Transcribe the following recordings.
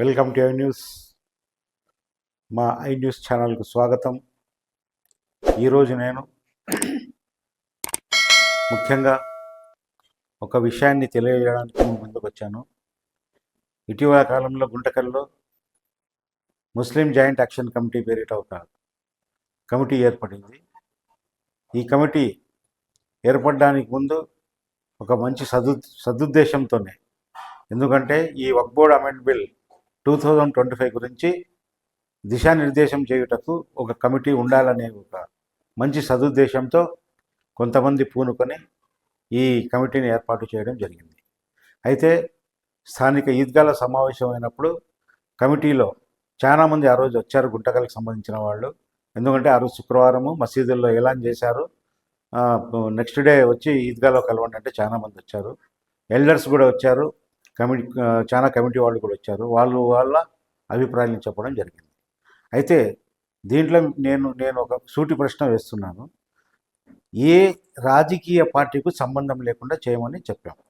Welcome to I news. మా I news ఛానల్కు స్వాగతం. ఈరోజు నేను ముఖ్యంగా ఒక విషయాన్ని తెలియజేయడానికి ముందుకు వచ్చాను. ఇటీవల కాలంలో గుంటకల్లో ముస్లిం జాయింట్ యాక్షన్ కమిటీ పేరిట ఒక కమిటీ ఏర్పడింది. ఈ కమిటీ ఏర్పడడానికి ముందు ఒక మంచి సదు సదుద్దేశంతోనే. ఎందుకంటే ఈ Waqf board amend amend bill two thousand twenty five గురించి దిశానిర్దేశం చేయుటకు ఒక కమిటీ ఉండాలనే ఒక మంచి సదుద్దేశంతో కొంతమంది పూనుకొని ఈ కమిటీని ఏర్పాటు చేయడం జరిగింది. అయితే స్థానిక ఈద్గాల సమావేశం అయినప్పుడు కమిటీలో చాలామంది ఆ రోజు వచ్చారు గుంటకలకు సంబంధించిన వాళ్ళు. ఎందుకంటే ఆ రోజు శుక్రవారము మసీదుల్లో ఎలాన్ చేశారు. నెక్స్ట్ డే వచ్చి ఈద్గాలో కలవండి అంటే చాలామంది వచ్చారు. ఎల్డర్స్ కూడా వచ్చారు. కమిటీ చాలా కమిటీ వాళ్ళు కూడా వచ్చారు. వాళ్ళు వాళ్ళ అభిప్రాయాలను చెప్పడం జరిగింది. అయితే దీంట్లో నేను నేను ఒక సూటి ప్రశ్న వేస్తున్నాను. ఏ రాజకీయ పార్టీకు సంబంధం లేకుండా చేయమని చెప్పాము.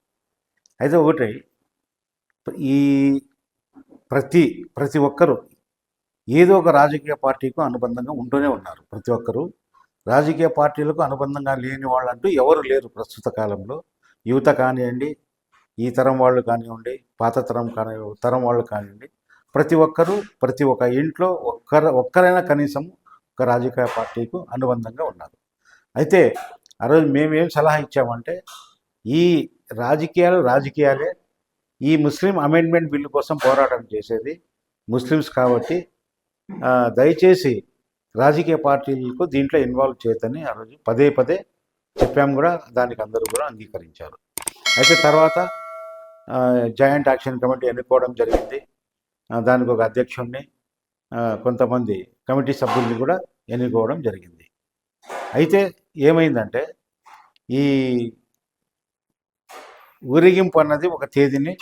అయితే ఒకటి ఈ ప్రతి ప్రతి ఒక్కరూ ఏదో ఒక రాజకీయ పార్టీకు అనుబంధంగా ఉంటూనే ఉన్నారు. ప్రతి ఒక్కరూ రాజకీయ పార్టీలకు అనుబంధంగా లేని వాళ్ళంటూ ఎవరు లేరు ప్రస్తుత కాలంలో. యువత కానివ్వండి ఈ తరం వాళ్ళు కానివ్వండి పాత తరం కాని తరం వాళ్ళు కానివ్వండి ప్రతి ఒక్కరూ ప్రతి ఒక్క ఇంట్లో ఒక్కర ఒక్కరైనా కనీసం ఒక రాజకీయ పార్టీకు అనుబంధంగా ఉన్నారు. అయితే ఆ రోజు మేమేం సలహా ఇచ్చామంటే ఈ రాజకీయాలు రాజకీయాలే ఈ ముస్లిం అమెండ్మెంట్ బిల్లు కోసం పోరాటం చేసేది ముస్లిమ్స్ కాబట్టి దయచేసి రాజకీయ పార్టీలకు దీంట్లో ఇన్వాల్వ్ చేయొద్దని ఆ రోజు పదే పదే చెప్పాము కూడా దానికి అందరూ కూడా అంగీకరించారు. అయితే తర్వాత జాయింట్ యాక్షన్ కమిటీ ఎన్నుకోవడం జరిగింది. దానికి ఒక అధ్యక్షుడిని కొంతమంది కమిటీ సభ్యుల్ని కూడా ఎన్నుకోవడం జరిగింది. అయితే ఏమైందంటే ఈ ఊరేగింపు అన్నది ఒక తేదీని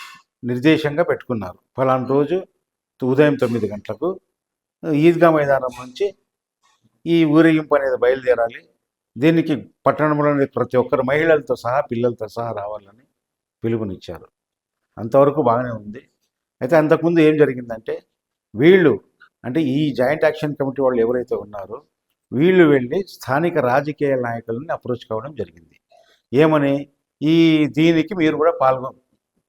నిర్దేశంగా పెట్టుకున్నారు. ఫలానా రోజు ఉదయం తొమ్మిది గంటలకు ఈద్గా మైదానం నుంచి ఈ ఊరేగింపు అనేది బయలుదేరాలి. దీనికి పట్టణంలోని ప్రతి ఒక్కరు మహిళలతో సహా పిల్లలతో సహా రావాలని పిలుపునిచ్చారు. అంతవరకు బాగానే ఉంది. అయితే అంతకుముందు ఏం జరిగిందంటే వీళ్ళు అంటే ఈ జాయింట్ యాక్షన్ కమిటీ వాళ్ళు ఎవరైతే ఉన్నారో వీళ్ళు వెళ్ళి స్థానిక రాజకీయ నాయకులని అప్రోచ్ కావడం జరిగింది. ఏమని? ఈ దీనికి మీరు కూడా పాల్గొ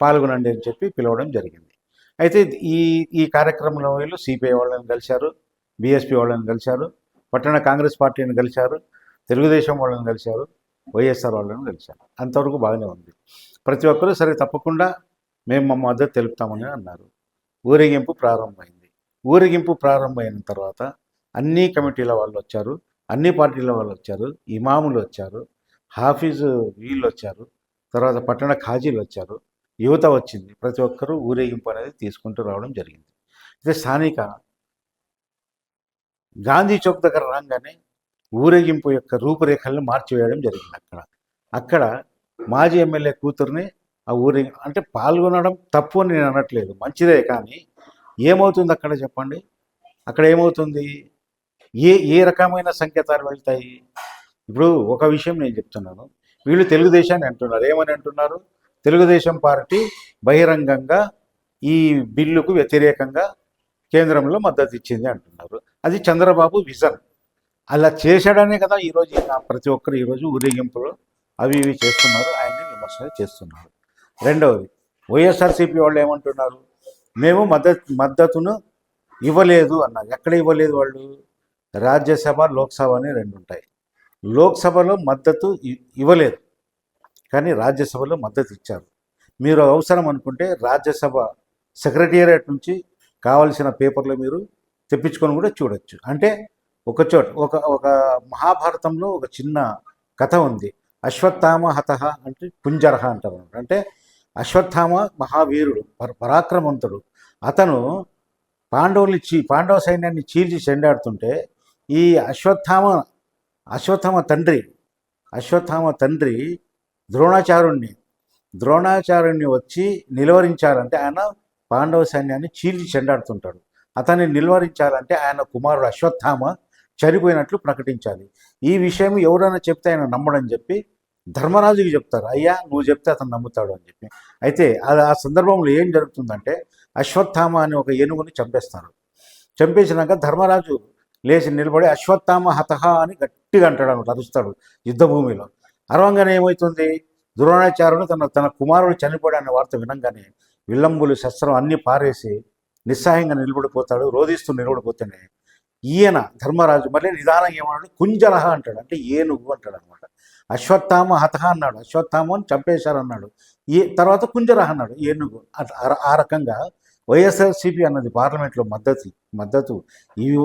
పాల్గొనండి అని చెప్పి పిలవడం జరిగింది. అయితే ఈ ఈ కార్యక్రమంలో వీళ్ళు సిపిఐ వాళ్ళని కలిశారు బీఎస్పీ వాళ్ళని కలిశారు పట్టణ కాంగ్రెస్ పార్టీని కలిశారు తెలుగుదేశం వాళ్ళని కలిశారు వైఎస్ఆర్ వాళ్ళని కలిశారు. అంతవరకు బాగానే ఉంది. ప్రతి ఒక్కరూ సరే తప్పకుండా మేము మా మద్దతు తెలుపుతామని అన్నారు. ఊరేగింపు ప్రారంభమైంది. ఊరేగింపు ప్రారంభమైన తర్వాత అన్ని కమిటీల వాళ్ళు వచ్చారు. అన్ని పార్టీల వాళ్ళు వచ్చారు. ఇమాములు వచ్చారు. హాఫీజు వీళ్ళు వచ్చారు. తర్వాత పట్టణ ఖాజీలు వచ్చారు. యువత వచ్చింది. ప్రతి ఒక్కరూ ఊరేగింపు అనేది తీసుకుంటూ రావడం జరిగింది. అయితే స్థానిక గాంధీ చౌక్ దగ్గర రాగానే ఊరేగింపు యొక్క రూపురేఖలను మార్చివేయడం జరిగింది అక్కడ. అక్కడ మాజీ ఎమ్మెల్యే కూతుర్ని ఆ ఊరి అంటే పాల్గొనడం తప్పు అని నేను అనట్లేదు. మంచిదే కానీ ఏమవుతుంది అక్కడ చెప్పండి? అక్కడ ఏమవుతుంది? ఏ ఏ రకమైన సంకేతాలు వెళ్తాయి? ఇప్పుడు ఒక విషయం నేను చెప్తున్నాను. వీళ్ళు తెలుగుదేశాన్ని అంటున్నారు. ఏమని అంటున్నారు? తెలుగుదేశం పార్టీ బహిరంగంగా ఈ బిల్లుకు వ్యతిరేకంగా కేంద్రంలో మద్దతు ఇచ్చింది అంటున్నారు. అది చంద్రబాబు విజన్. అలా చేశాడనే కదా ఈరోజు ప్రతి ఒక్కరు ఈరోజు ఊరేగింపులు అవి ఇవి చేస్తున్నారు. ఆయన్ని విమర్శ చేస్తున్నారు. రెండవది వైఎస్ఆర్సీపీ వాళ్ళు ఏమంటున్నారు? మేము మద్దతు మద్దతును ఇవ్వలేదు అన్నారు. ఎక్కడ ఇవ్వలేదు వాళ్ళు? రాజ్యసభ లోక్సభ అని రెండు ఉంటాయి లోక్సభలో మద్దతు ఇవ్వలేదు. కానీ రాజ్యసభలో మద్దతు ఇచ్చారు. మీరు అవసరం అనుకుంటే రాజ్యసభ సెక్రటేరియట్ నుంచి కావలసిన పేపర్లు మీరు తెప్పించుకొని కూడా చూడొచ్చు. అంటే ఒక చోట ఒక ఒక మహాభారతంలో ఒక చిన్న కథ ఉంది. అశ్వత్థామ హతహ అంటే పుంజరహ అంటారు. అన్నమాట. అంటే అశ్వత్థామ మహావీరుడు పర పరాక్రమవంతుడు అతను పాండవుల్ని చీ పాండవ సైన్యాన్ని చీల్చి చెండాడుతుంటే ఈ అశ్వత్థామ అశ్వత్థామ తండ్రి అశ్వత్థామ తండ్రి ద్రోణాచార్యుణ్ణి ద్రోణాచార్యుణ్ణి వచ్చి నిలువరించాలంటే ఆయన పాండవ సైన్యాన్ని చీల్చి చెండాడుతుంటాడు. అతన్ని నిలువరించాలంటే ఆయన కుమారుడు అశ్వత్థామ చనిపోయినట్లు ప్రకటించాలి. ఈ విషయం ఎవరైనా చెప్తే ఆయన నమ్మడని చెప్పి ధర్మరాజుకి చెప్తారు అయ్యా నువ్వు చెప్తే అతను నమ్ముతాడు అని చెప్పి. అయితే అది ఆ సందర్భంలో ఏం జరుగుతుందంటే అశ్వత్థామ అనే ఒక ఏనుగుని చంపేస్తారు. చంపేసినాక ధర్మరాజు లేచి నిలబడి అశ్వత్థామ హతహ అని గట్టిగా అంటాడు అనమాట అరుస్తాడు యుద్ధభూమిలో. అరవంగానే ఏమవుతుంది ద్రోణాచార్యుడు తన తన కుమారుడు చనిపోయాడు అనే వార్త వినంగానే విల్లంబులు శస్త్రం అన్ని పారేసి నిస్సహాయంగా నిలబడిపోతాడు రోధిస్తూ నిలబడిపోతేనే ఈయన ధర్మరాజు మళ్ళీ నిదానం ఏమన్నాడు? కుంజలహ అంటాడు అంటే ఏనుగు అంటాడు అనమాట. అశ్వత్థామ హతహ అన్నాడు. అశ్వత్థామని చంపేశారు అన్నాడు ఈ తర్వాత కుంజరహ అన్నాడు. ఏనుగు. ఆ- రకంగా వైఎస్ఆర్సీపీ అన్నది పార్లమెంట్లో మద్దతు మద్దతు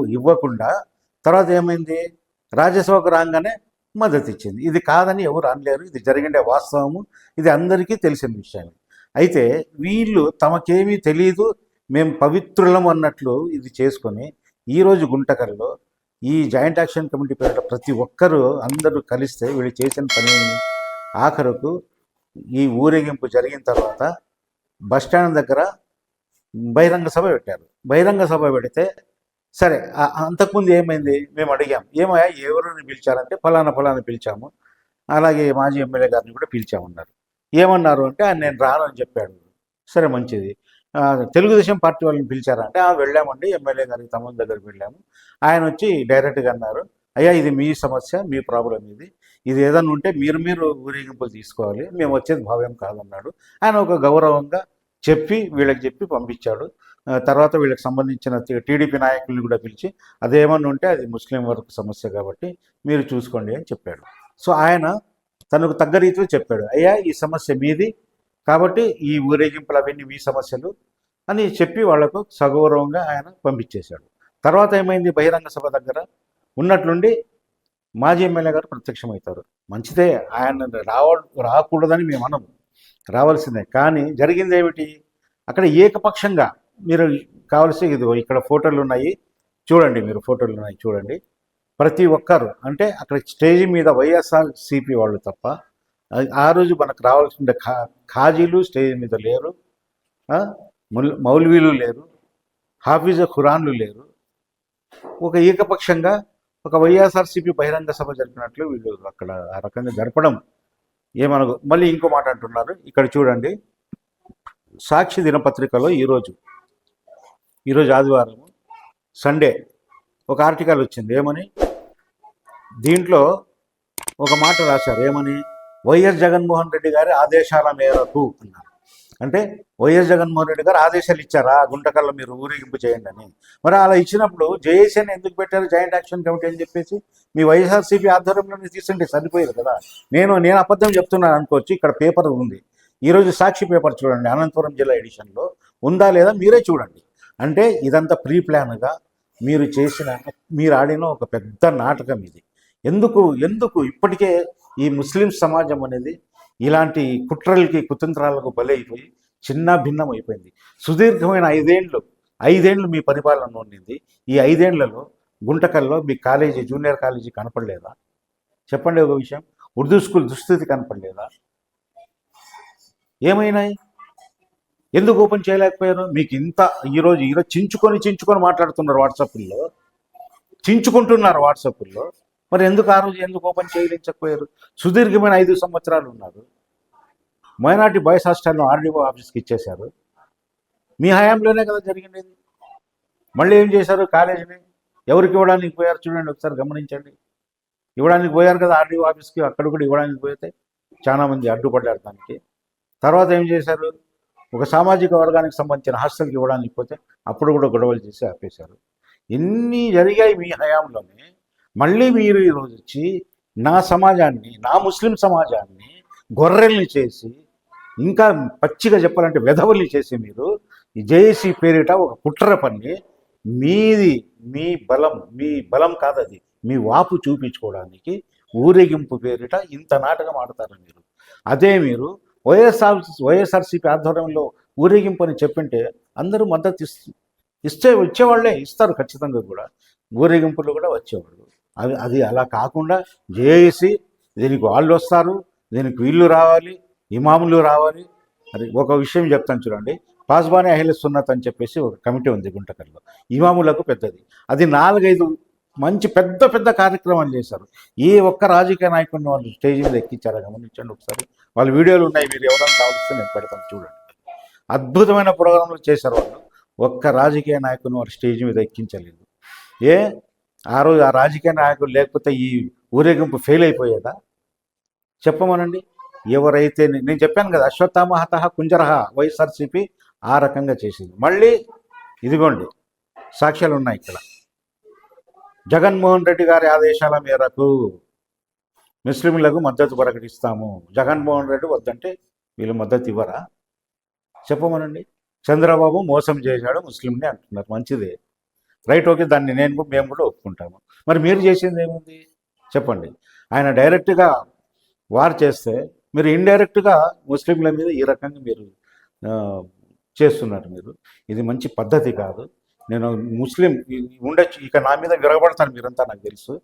ఇవ్వకుండా తర్వాత ఏమైంది? రాజ్యసభకు రాగానే మద్దతు ఇచ్చింది. ఇది కాదని ఎవరు అనలేరు. ఇది జరిగిండే వాస్తవము. ఇది అందరికీ తెలిసిన విషయం. అయితే వీళ్ళు తమకేమీ తెలియదు మేము పవిత్రులం అన్నట్లు ఇది చేసుకొని ఈరోజు గుంటకల్లో ఈ జాయింట్ యాక్షన్ కమిటీ పేరిట ప్రతి ఒక్కరూ అందరూ కలిస్తే వీళ్ళు చేసిన పని ఆఖరుకు ఈ ఊరేగింపు జరిగిన తర్వాత బస్టాండ్ దగ్గర బహిరంగ సభ పెట్టారు. బహిరంగ సభ పెడితే సరే అంతకుముందు ఏమైంది? మేము అడిగాం. ఏమయ్యా ఎవరిని పిలిచారంటే ఫలానా ఫలానా పిలిచాము. అలాగే మాజీ ఎమ్మెల్యే గారిని కూడా పిలిచామన్నారు. ఏమన్నారు అంటే ఆయన నేను రాను అని చెప్పాడు. సరే మంచిది. తెలుగుదేశం పార్టీ వాళ్ళని పిలిచారా? అంటే "ఆ, వెళ్ళామండి ఎమ్మెల్యే గారికి తమ్ముని దగ్గరికి వెళ్ళాము. ఆయన వచ్చి డైరెక్ట్గా అన్నారు అయ్యా ఇది మీ సమస్య మీ ప్రాబ్లం ఇది. ఇది ఏదన్నా ఉంటే మీరు మీరు ఊరేగింపులు తీసుకోవాలి. మేము వచ్చేది భావ్యం కాదన్నాడు. ఆయన ఒక గౌరవంగా చెప్పి వీళ్ళకి చెప్పి పంపించాడు. తర్వాత వీళ్ళకి సంబంధించిన టీడీపీ నాయకుల్ని కూడా పిలిచి అదేమన్నా ఉంటే అది ముస్లిం వర్క్ సమస్య కాబట్టి మీరు చూసుకోండి అని చెప్పాడు. సో ఆయన తనకు తగ్గ రీతిలో చెప్పాడు. అయ్యా ఈ సమస్య మీది కాబట్టి ఈ ఊరేగింపులు అవన్నీ మీ సమస్యలు అని చెప్పి వాళ్ళకు సగౌరవంగా ఆయన పంపించేశాడు. తర్వాత ఏమైంది? బహిరంగ సభ దగ్గర ఉన్నట్లుండి మాజీ ఎమ్మెల్యే గారు ప్రత్యక్షమవుతారు. మంచిదే ఆయన రావ రాకూడదని మేము అనము. రావాల్సిందే. కానీ జరిగింది ఏమిటి? అక్కడ ఏకపక్షంగా మీరు కావలసి ఇదిగో ఇక్కడ ఫోటోలు ఉన్నాయి. చూడండి మీరు ఫోటోలు ఉన్నాయి చూడండి. ప్రతి ఒక్కరు అంటే అక్కడ స్టేజ్ మీద వైఎస్ఆర్ సిపి వాళ్ళు తప్ప ఆ- ఆ రోజు మనకు రావాల్సిన ఖా ఖాజీలు స్టేజ్ మీద లేరు మౌల్వీలు లేరు హాఫీజ ఖురాన్లు లేరు. ఒక ఏకపక్షంగా ఒక వైఎస్ఆర్సీపీ బహిరంగ సభ జరిపినట్లు వీళ్ళు అక్కడ ఆ రకంగా జరపడం ఏమనగు మళ్ళీ ఇంకో మాట అంటున్నారు. ఇక్కడ చూడండి. సాక్షి దినపత్రికలో ఈరోజు ఈరోజు ఆదివారం సండే ఒక ఆర్టికల్ వచ్చింది. ఏమని? దీంట్లో ఒక మాట రాశారు. ఏమని? వైఎస్ జగన్మోహన్ రెడ్డి గారి ఆదేశాల మేరకు అన్నారు. అంటే వైఎస్ జగన్మోహన్ రెడ్డి గారు ఆదేశాలు ఇచ్చారా? గుంటకల్లో మీరు ఊరేగింపు చేయండి అని. మరి అలా ఇచ్చినప్పుడు జేఏసీని ఎందుకు పెట్టారు? జాయింట్ యాక్షన్ కమిటీ అని చెప్పేసి మీ వైఎస్ఆర్సీపీ ఆధ్వర్యంలో తీసుకుంటే సరిపోయేది కదా. నేను నేను అబద్ధం చెప్తున్నాను అనుకోవచ్చు. ఇక్కడ పేపర్ ఉంది. ఈరోజు సాక్షి పేపర్ చూడండి. అనంతపురం జిల్లా ఎడిషన్లో ఉందా లేదా మీరే చూడండి. అంటే ఇదంతా ప్రీ ప్లాన్గా మీరు చేసిన మీరు ఆడిన ఒక పెద్ద నాటకం ఇది. ఎందుకు ఎందుకు ఇప్పటికే ఈ ముస్లిం సమాజం అనేది ఇలాంటి కుట్రలకి కుతంత్రాలకు బలైపోయి చిన్న భిన్నం అయిపోయింది. సుదీర్ఘమైన ఐదేండ్లు ఐదేండ్లు మీ పరిపాలన ఉండింది. ఈ ఐదేండ్లలో గుంటకల్లో మీ కాలేజీ జూనియర్ కాలేజీ కనపడలేదా? చెప్పండి ఒక విషయం. ఉర్దూ స్కూల్ దుస్థితి కనపడలేదా? ఏమైనాయి? ఎందుకు ఓపెన్ చేయలేకపోయారు? మీకు ఇంత ఈరోజు ఈరోజు చించుకొని చించుకొని మాట్లాడుతున్నారు వాట్సాప్లో. చించుకుంటున్నారు వాట్సాప్లో. మరి ఎందుకు ఆ రోజు ఎందుకు ఓపెన్ చేయలేకపోయారు? సుదీర్ఘమైన ఐదు సంవత్సరాలు ఉన్నారు. మైనార్టీ బాయ్స్ హాస్టల్ను ఆర్డీఓ ఆఫీస్కి ఇచ్చేశారు. మీ హయాంలోనే కదా జరిగింది. మళ్ళీ ఏం చేశారు? కాలేజీని ఎవరికి ఇవ్వడానికి పోయారు? చూడండి ఒకసారి గమనించండి. ఇవ్వడానికి పోయారు కదా ఆర్డీఓ ఆఫీస్కి అక్కడ కూడా ఇవ్వడానికి పోతే చాలామంది అడ్డుపడ్డారు దానికి. తర్వాత ఏం చేశారు? ఒక సామాజిక వర్గానికి సంబంధించిన హాస్టల్కి ఇవ్వడానికి పోతే అప్పుడు కూడా గొడవలు చేసి ఆపేశారు. ఎన్ని జరిగాయి మీ హయాంలోనే? మళ్ళీ మీరు ఈరోజు వచ్చి నా సమాజాన్ని నా ముస్లిం సమాజాన్ని గొర్రెల్ని చేసి ఇంకా పచ్చిగా చెప్పాలంటే వెధవల్ని చేసి మీరు ఈ జేఏసీ పేరిట ఒక కుట్ర పని మీది మీ బలం మీ బలం కాదది మీ వాపు చూపించుకోవడానికి ఊరేగింపు పేరిట ఇంత నాటకం ఆడతారు మీరు. అదే మీరు వైఎస్ఆర్ వైఎస్ఆర్సీపీ ఆధ్వర్యంలో ఊరేగింపు అని చెప్పింటే అందరూ మద్దతు ఇస్తే వచ్చేవాళ్ళే ఇస్తారు ఖచ్చితంగా కూడా. ఊరేగింపులు కూడా వచ్చేవాళ్ళు. అది అది అలా కాకుండా జేఏసి దీనికి వాళ్ళు వస్తారు దీనికి వీళ్ళు రావాలి ఇమాములు రావాలి. అది ఒక విషయం చెప్తాను చూడండి. పాస్బాని అహిల సున్నత్ అని చెప్పేసి ఒక కమిటీ ఉంది గుంటకల్లో ఇమాములకు పెద్దది. అది నాలుగైదు మంచి పెద్ద పెద్ద కార్యక్రమాలు చేశారు. ఏ ఒక్క రాజకీయ నాయకుడిని వాళ్ళు స్టేజ్ మీద ఎక్కించారు గమనించండి ఒకసారి. వాళ్ళ వీడియోలు ఉన్నాయి మీరు ఎవరైనా కావాల్సి నేను పెడతాను చూడండి. అద్భుతమైన ప్రోగ్రాంలు చేశారు వాళ్ళు. ఒక్క రాజకీయ నాయకుని వారు స్టేజ్ మీద ఎక్కించలేదు. ఏ? ఆ రోజు ఆ రాజకీయ నాయకుడు లేకపోతే ఈ ఊరేగింపు ఫెయిల్ అయిపోయేదా? చెప్పమనండి. ఎవరైతే నేను చెప్పాను కదా అశ్వత్థామ హత కుంజరహ వైఎస్ఆర్సీపీ ఆ రకంగా చేసింది. మళ్ళీ ఇదిగోండి సాక్ష్యాలు ఉన్నాయి ఇక్కడ. జగన్మోహన్ రెడ్డి గారి ఆదేశాల మేరకు ముస్లింలకు మద్దతు ప్రకటిస్తాము. జగన్మోహన్ రెడ్డి వద్దంటే వీళ్ళు మద్దతు ఇవ్వరా? చెప్పమనండి. చంద్రబాబు మోసం చేశాడు ముస్లింని అంటున్నారు. మంచిదే. రైట్ ఓకే దాన్ని నేను కూడా మేము కూడా ఒప్పుకుంటాము. మరి మీరు చేసింది ఏముంది? చెప్పండి. ఆయన డైరెక్ట్గా వార్ చేస్తే మీరు ఇండైరెక్ట్గా ముస్లింల మీద ఈ రకంగా మీరు చేస్తున్నారు మీరు. ఇది మంచి పద్ధతి కాదు. నేను ముస్లిం ఉండొచ్చు ఇక నా మీద విరగబడతారు మీరంతా నాకు తెలుసు.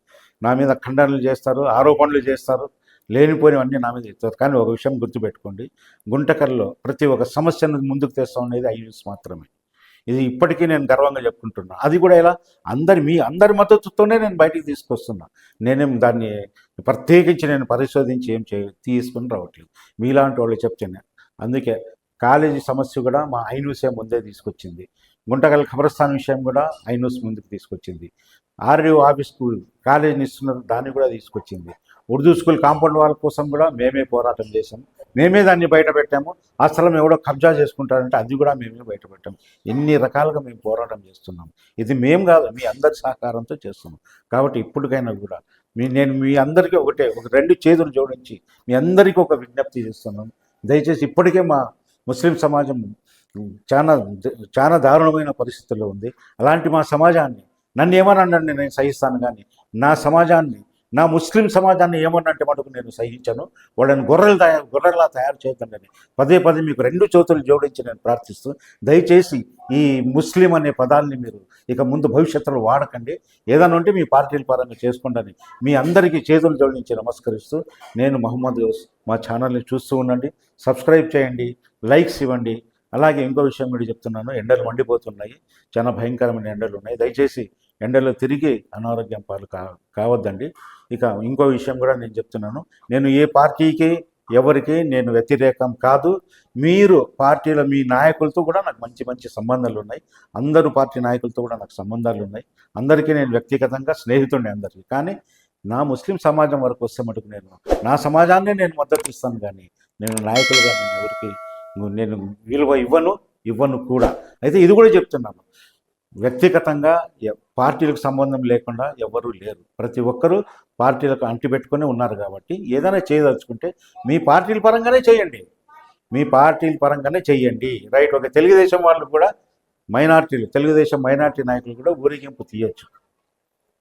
నా మీద ఖండనలు చేస్తారు ఆరోపణలు చేస్తారు. లేనిపోయినవన్నీ నా మీద ఇస్తారు కానీ ఒక విషయం గుర్తుపెట్టుకోండి. గుంటకల్లో ప్రతి ఒక్క సమస్యను ముందుకు తెస్తాం అనేది ఐ మాత్రమే. ఇది ఇప్పటికీ నేను గర్వంగా చెప్పుకుంటున్నా. అది కూడా ఎలా? అందరి మీ అందరి మద్దతుతోనే నేను బయటికి తీసుకొస్తున్నా. నేనేం దాన్ని ప్రత్యేకించి నేను పరిశోధించి ఏం చే తీసుకుని రావట్లేదు. మీలాంటి వాళ్ళు చెప్తున్నా అందుకే కాలేజీ సమస్య కూడా మా ఐన్యూసే ముందే తీసుకొచ్చింది. గుంటకల్ ఖబరస్థాన్ విషయం కూడా ఐన్యూస్ ముందుకు తీసుకొచ్చింది. ఆర్డీఓ ఆఫీస్కు కాలేజీని ఇస్తున్నారు దాన్ని కూడా తీసుకొచ్చింది. ఉర్దూ స్కూల్ కాంపౌండ్ వాళ్ళ కోసం కూడా మేమే పోరాటం చేసాం మేమే దాన్ని బయట పెట్టాము. ఆ స్థలం ఎవడో కబ్జా చేసుకుంటారంటే అది కూడా మేమే బయట పెట్టాము. ఎన్ని రకాలుగా మేము పోరాటం చేస్తున్నాం ఇది మేము కాదు మీ అందరి సహకారంతో చేస్తున్నాం. కాబట్టి ఇప్పటికైనా కూడా మీ నేను మీ అందరికీ ఒకటే ఒక రెండు చేతులు జోడించి మీ అందరికీ ఒక విజ్ఞప్తి చేస్తున్నాను. దయచేసి ఇప్పటికే మా ముస్లిం సమాజం చాలా చాలా దారుణమైన పరిస్థితుల్లో ఉంది. అలాంటి మా సమాజాన్ని నన్ను ఏమనండి నేను సహిస్తాను కానీ నా సమాజాన్ని నా ముస్లిం సమాజాన్ని ఏమన్నంటే మటుకు నేను సహించను. వాళ్ళని గొర్రెలు తయారు గొర్రెలా తయారు చేయొద్దండి పదే పదే మీకు రెండు చేతులు జోడించి నేను ప్రార్థిస్తూ దయచేసి ఈ ముస్లిం అనే పదాన్ని మీరు ఇక ముందు భవిష్యత్తులో వాడకండి. ఏదైనా ఉంటే మీ పార్టీల పరంగా చేసుకోండి మీ అందరికీ చేతులు జోడించి నమస్కరిస్తూ నేను మహమ్మద్ మా ఛానల్ని చూస్తూ ఉండండి. సబ్స్క్రైబ్ చేయండి లైక్స్ ఇవ్వండి. అలాగే ఇంకో విషయం కూడా చెప్తున్నాను. ఎండలు మండిపోతున్నాయి. చాలా భయంకరమైన ఎండలు ఉన్నాయి. దయచేసి ఎండలో తిరిగి అనారోగ్యం పాలు కా కావద్దండి. ఇక ఇంకో విషయం కూడా నేను చెప్తున్నాను. నేను ఏ పార్టీకి ఎవరికి నేను వ్యతిరేకం కాదు. మీరు పార్టీల మీ నాయకులతో కూడా నాకు మంచి మంచి సంబంధాలు ఉన్నాయి. అందరూ పార్టీ నాయకులతో కూడా నాకు సంబంధాలు ఉన్నాయి. అందరికీ నేను వ్యక్తిగతంగా స్నేహితుడిని అందరికీ. కానీ నా ముస్లిం సమాజం వరకు వస్తే మటుకు నేను నా సమాజాన్ని నేను మద్దతు ఇస్తాను కానీ నేను నాయకులుగా నేను ఎవరికి నేను విలువ ఇవ్వను ఇవ్వను కూడా. అయితే ఇది కూడా చెప్తున్నాను. వ్యక్తిగతంగా పార్టీలకు సంబంధం లేకుండా ఎవరూ లేరు. ప్రతి ఒక్కరూ పార్టీలకు అంటిపెట్టుకొని ఉన్నారు కాబట్టి ఏదైనా చేయదలుచుకుంటే మీ పార్టీల పరంగానే చేయండి. మీ పార్టీల పరంగానే చేయండి. రైట్ ఒక తెలుగుదేశం వాళ్ళు కూడా మైనార్టీలు తెలుగుదేశం మైనార్టీ నాయకులు కూడా ఊరేగింపు తీయచ్చు.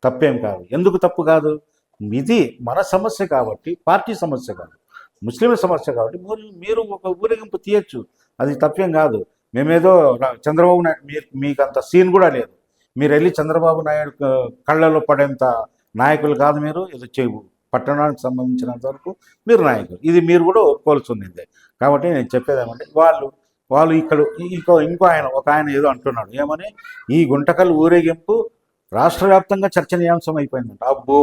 తప్పేం కాదు. ఎందుకు తప్పు కాదు? ఇది మన సమస్య కాబట్టి పార్టీ సమస్య కాదు. ముస్లింల సమస్య కాబట్టి మీరు ఒక ఊరేగింపు తీయచ్చు. అది తప్పేం కాదు. మేమేదో చంద్రబాబు నాయుడు మీరు మీకు అంత సీన్ కూడా లేదు. మీరు వెళ్ళి చంద్రబాబు నాయుడు కళ్ళలో పడేంత నాయకులు కాదు మీరు. ఇది చేయవు పట్టణానికి సంబంధించినంత వరకు మీరు నాయకులు. ఇది మీరు కూడా ఒప్పుకోవాల్సి ఉంది కాబట్టి నేను చెప్పేది ఏమంటే వాళ్ళు వాళ్ళు ఇక్కడ ఇంకో ఇంకో ఆయన ఒక ఆయన ఏదో అంటున్నాడు. ఏమని? ఈ గుంటకల్ ఊరేగింపు రాష్ట్ర వ్యాప్తంగా చర్చనీయాంశం అయిపోయిందంట. అబ్బో!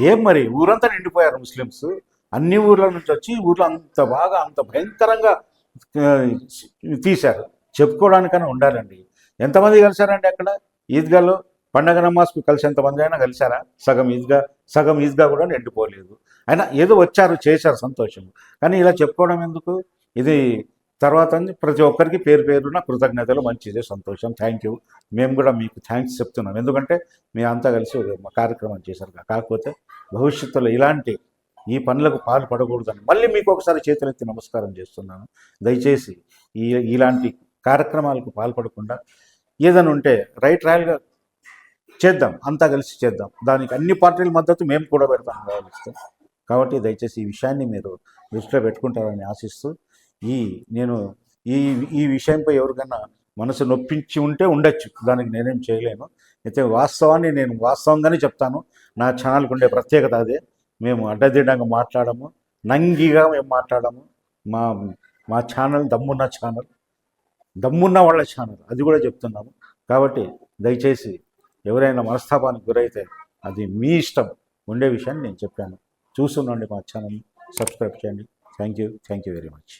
ఏం మరి? ఊరంతా నిండిపోయారు ముస్లిమ్స్. అన్ని ఊర్ల నుంచి వచ్చి ఈ ఊర్లో అంత బాగా అంత భయంకరంగా తీశారు. చెప్పుకోవడానికైనా ఉండాలండి. ఎంతమంది కలిశారండి అక్కడ? ఈద్గాలో పండగ నమాజ్కు కలిసి ఎంతమంది అయినా కలిశారా? సగం ఈద్గా సగం ఈద్గా కూడా నిండిపోలేదు. అయినా ఏదో వచ్చారు చేశారు సంతోషం. కానీ ఇలా చెప్పుకోవడం ఎందుకు? ఇది తర్వాత ప్రతి ఒక్కరికి పేరు పేరున కృతజ్ఞతలు మంచిదే సంతోషం. Thank you. మేము కూడా మీకు థ్యాంక్స్ చెప్తున్నాం. ఎందుకంటే మీ అంతా కలిసి ఒక మా కార్యక్రమం చేశారు. కాకపోతే భవిష్యత్తులో ఇలాంటి ఈ పనులకు పాలు పడకూడదని మళ్ళీ మీకు ఒకసారి చేతులెత్తి నమస్కారం చేస్తున్నాను. దయచేసి ఈ ఇలాంటి కార్యక్రమాలకు పాల్పడకుండా ఏదైనా ఉంటే రైట్ రాయల్గా చేద్దాం అంతా కలిసి చేద్దాం. దానికి అన్ని పార్టీల మద్దతు మేము కూడా పెడతాం భావిస్తాం కాబట్టి దయచేసి ఈ విషయాన్ని మీరు దృష్టిలో పెట్టుకుంటారని ఆశిస్తూ ఈ నేను ఈ ఈ విషయంపై ఎవరికైనా మనసు నొప్పించి ఉంటే ఉండొచ్చు. దానికి నేనేం చేయలేను. అయితే వాస్తవాన్ని నేను వాస్తవంగానే చెప్తాను. నా ఛానల్కి ఉండే ప్రత్యేకత అదే. మేము అడ్డదిడ్డంగా మాట్లాడము నంగిగా మేము మాట్లాడము. మా మా ఛానల్ దమ్మున్న ఛానల్ దమ్మున్న వాళ్ళ ఛానల్ అది కూడా చెప్తున్నాము. కాబట్టి దయచేసి ఎవరైనా మనస్తాపానికి గురైతే అది మీ ఇష్టం ఉండే విషయాన్ని నేను చెప్పాను. చూస్తుండండి మా ఛానల్ సబ్స్క్రైబ్ చేయండి. Thank you thank you very much.